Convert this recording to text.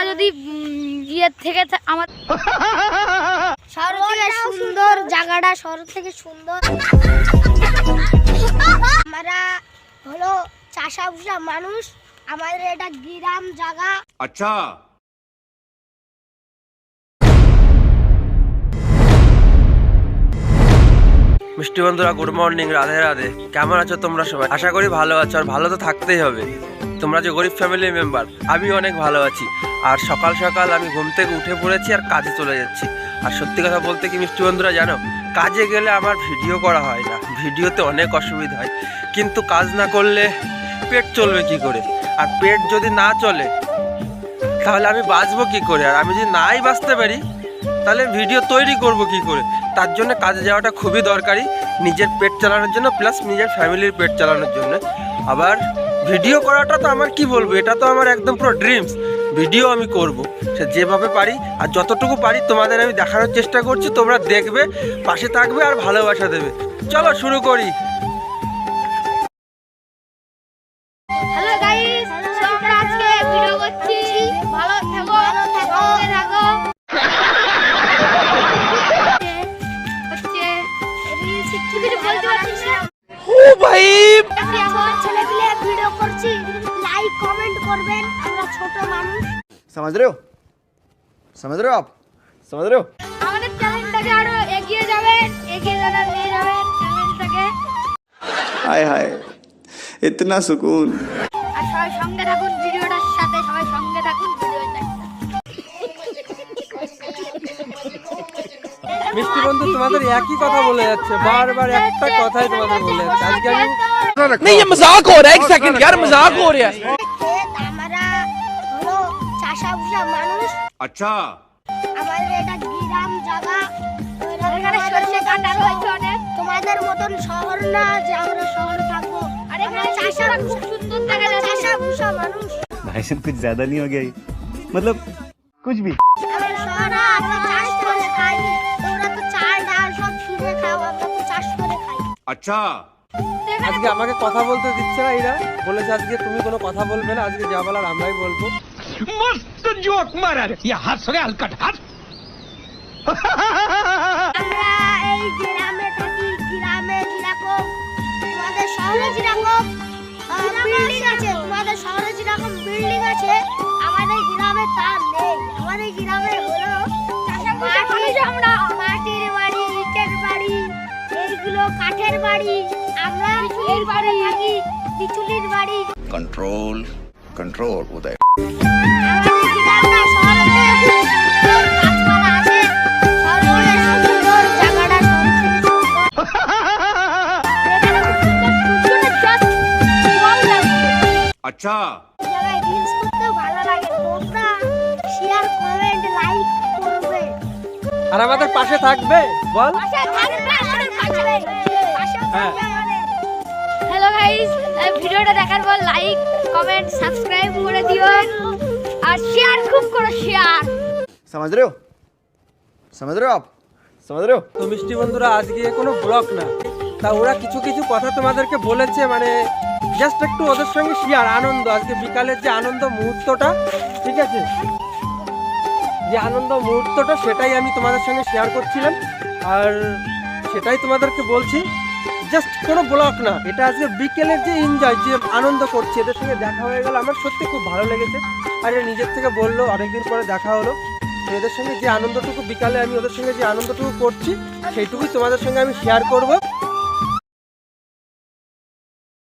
আমরা যদি ইয়ের থেকে আমার শহর থেকে সুন্দর। জায়গাটা শহর থেকে সুন্দর। আমরা হলো চাষাভুষা মানুষ। আমাদের এটা গ্রাম জায়গা। আচ্ছা। মিষ্টি বন্ধুরা গুড মর্নিং রাধে রাধে। কেমন আছো তোমরা সবাই? আশা করি ভালো আছো আর ভালো তো থাকতেই হবে। তোমরা যে গরিব ফ্যামিলি মেম্বার আমি অনেক ভালো আছি। আর সকাল সকাল আমি ঘুম থেকে উঠে পড়েছি আর কাজে চলে যাচ্ছি। আর সত্যি কথা বলতে কি মিষ্টি বন্ধুরা জানো, কাজে গেলে আমার ভিডিও করা হয় না। ভিডিওতে অনেক অসুবিধা হয়। কিন্তু কাজ না করলে পেট চলবে কি করে? আর পেট যদি না চলে, তাহলে আমি বাঁচবো কি করে? আর আমি যদি নাই বাঁচতে পারি, তাহলে ভিডিও তৈরি করব কি করে? তার জন্য কাজে যাওয়াটা খুবই দরকারি। নিজের পেট চালানোর জন্য প্লাস নিজের ফ্যামিলির পেট চালানোর জন্য। আবার ভিডিও করাটা তো আমার কি বলব? এটা তো আমার একদম পুরো ড্রিমস ভিডিও আমি করব। সে যেভাবে পারি, আর যতটুকু পারি, তোমাদের আমি দেখানোর চেষ্টা করছি, তোমরা দেখবে, পাশে থাকবে আর ভালোবাসা দেবে। চলো শুরু করি। করবেন আমরা ছোট মানুষ समझ रहे हो समझ रहे हो आप समझ रहे हो আমাদের চ্যানেলটাকে আরো এগিয়ে যাবেন এগিয়ে যাবেন নিয়ে যাবেন চ্যানেলটাকে हाय हाय इतना सुकून আর সবাই সঙ্গে থাকুন ভিডিওটার সাথে সবাই সঙ্গে থাকুন ভিডিওটা মিষ্টি বন্ধু তোমাদের একই কথা বলে যাচ্ছে বারবার একটা কথাই তোমাদের বলে যাচ্ছে আজকে আমি नहीं ये मजाक हो रहा है एक सेकंड यार मजाक हो रहा है ক্ষেত আমরা হলো চাষা ভুষা মানুষ अच्छा আমাদের এটা গ্রাম জায়গা এখানে সরষে কাটা রয়েছে অনেক তোমাদের মতন শহর না যে আমরা শহরে থাকবো আর এখানে চাষা খুব সুন্দর দেখা যায় চাষা ভুষা মানুষ भाई साहब कुछ ज्यादा नहीं हो गया ये? मतलब कुछ भी আমরা শহরে আমরা চাষ করে খাই তোমরা তো চাল ডাল সব কিনে খাও আমরা তো চাষ করে খাই अच्छा আজকে আমাকে কথা বলতে দিচ্ছে না এরা বলেছে আজকে তুমি কোনো কথা বলবে না আজকে যা বলার আমরাই বলবো मस्त जोक मारा रे ये हंस रहे हलकट हंस আমরা এই গ্রামে থাকি গ্রামে যেরকম তোমাদের শহরে যেরকম বিল্ডিং আছে তোমাদের শহরে যেরকম বিল্ডিং আছে আমাদের গ্রামে তা নেই আমাদের গ্রামে হলো মাটির আমরা মাটির বাড়ি ইটের বাড়ি এইগুলো কাঠের বাড়ি আমরা এই বাড়ি থাকি পিচুলির বাড়ি कंट्रोल कंट्रोल उदय লাগছে। अच्छा এই জায়গায় reels করতেও ভালো লাগে তোমরা শেয়ার কমেন্ট লাইক করবে আর আমাদের পাশে থাকবে বল পাশে থাকবে আমাদের পাশে পাশে হ্যাঁ। থাকবে আমাদের হ্যালো গাইস ভিডিওটা দেখার পর লাইক কমেন্ট সাবস্ক্রাইব করে দিও আর শেয়ার খুব করো শেয়ার समझ रहे हो समझ रहे हो आप समझ रहे हो তো মিষ্টি বন্ধুরা আজকে কোনো ব্লগ না তা ওরা কিছু কিছু কথা তোমাদেরকে বলেছে মানে জাস্ট একটু ওদের সঙ্গে শেয়ার আনন্দ। আজকে বিকালের যে আনন্দ মুহূর্তটা, ঠিক আছে? যে আনন্দ মুহূর্তটা, সেটাই আমি তোমাদের সঙ্গে শেয়ার করছিলাম। আর সেটাই তোমাদেরকে বলছি জাস্ট কোনো ব্লগ না। এটা আজকে বিকেলের যে এনজয় যে আনন্দ করছি, এদের সঙ্গে দেখা হয়ে গেল। আমার সত্যি খুব ভালো লেগেছে। আর, নিজের থেকে বলল, অনেকদিন পরে দেখা হলো। এদের সঙ্গে যে আনন্দটুকু, বিকালে আমি ওদের সঙ্গে যে আনন্দটুকু করছি, সেইটুকুই তোমাদের সঙ্গে আমি শেয়ার করব।